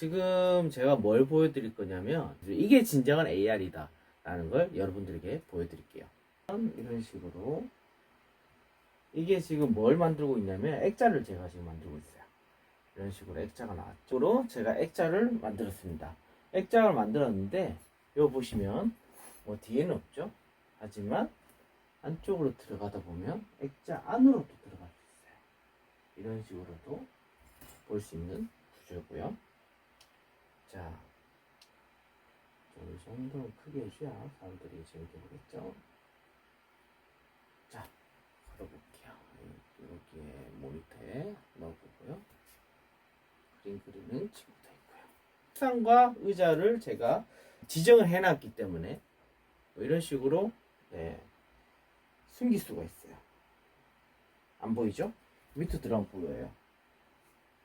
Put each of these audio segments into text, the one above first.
지금 제가 뭘 보여드릴 거냐면 이게 진정한 AR이다 라는 걸 여러분들에게 보여드릴게요. 이런 식으로 이게 지금 뭘 만들고 있냐면 액자를 제가 지금 만들고 있어요. 이런 식으로 액자가 나왔죠 제가 액자를 만들었습니다. 액자를 만들었는데 이거 보시면 뭐 뒤에는 없죠? 하지만 안쪽으로 들어가다 보면 액자 안으로도 들어갈 수 있어요. 이런 식으로도 볼 수 있는 구조고요 자, 이 정도는 크게 해줘야 사람들이 재밌게 보겠죠. 자, 걸어볼게요. 여기에 모니터에 넣어보고요. 그림 그리는 친구도 있고요. 책상과 의자를 제가 지정을 해놨기 때문에 뭐 이런 식으로 네, 숨길 수가 있어요. 안 보이죠? 들어가면 보여요.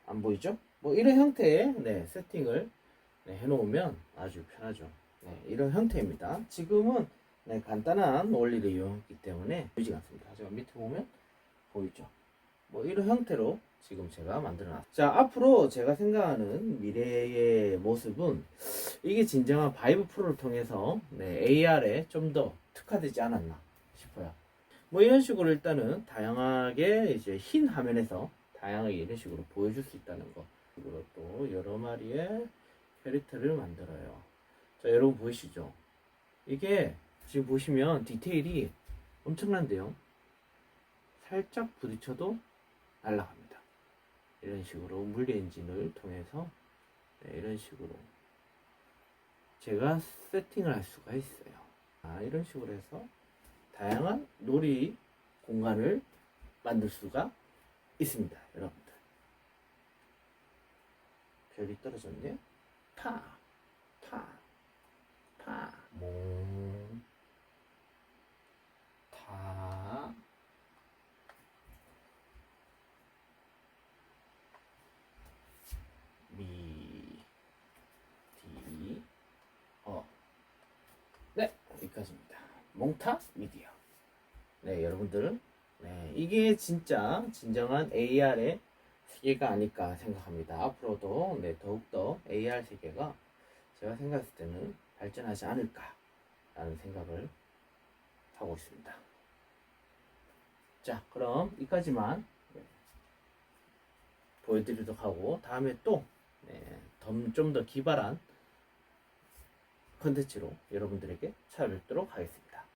안 보이죠? 뭐 이런 형태의 네, 세팅을 네, 해놓으면 아주 편하죠. 네, 이런 형태입니다. 지금은 네, 간단한 원리를 이용했기 때문에 보이지 않습니다. 하지만 밑에 보면 보이죠. 뭐 이런 형태로 지금 제가 만들어놨습니다. 자, 앞으로 제가 생각하는 미래의 모습은 이게 진정한 바이브 프로를 통해서 네, AR에 좀 더 특화되지 않았나 싶어요. 뭐 이런 식으로 일단은 다양하게 이제 흰 화면에서 다양하게 이런 식으로 보여줄 수 있다는 거. 그리고 또 여러 마리의 캐릭터를 만들어요. 자, 여러분 보이시죠? 이게 지금 보시면 디테일이 엄청난데요. 살짝 부딪혀도 날아갑니다. 이런 식으로 물리 엔진을 통해서 네, 이런 식으로 제가 세팅을 할 수가 있어요. 아, 이런 식으로 해서 다양한 놀이 공간을 만들 수가 있습니다, 여러분들. 별이 떨어졌네요. 파, 파, 파, 몽, 타, 미, 디, 어. 네, 여기까지입니다. 몽타 미디어. 네, 여러분들은 네, 이게 진짜 진정한 AR의 세계가 아닐까 생각합니다. 앞으로도 네, 더욱더 AR 세계가 제가 생각했을 때는 발전하지 않을까라는 생각을 하고 있습니다. 자, 그럼 이까지만 네, 보여드리도록 하고 다음에 또좀더 기발한 컨텐츠로 여러분들에게 찾아뵙도록 하겠습니다.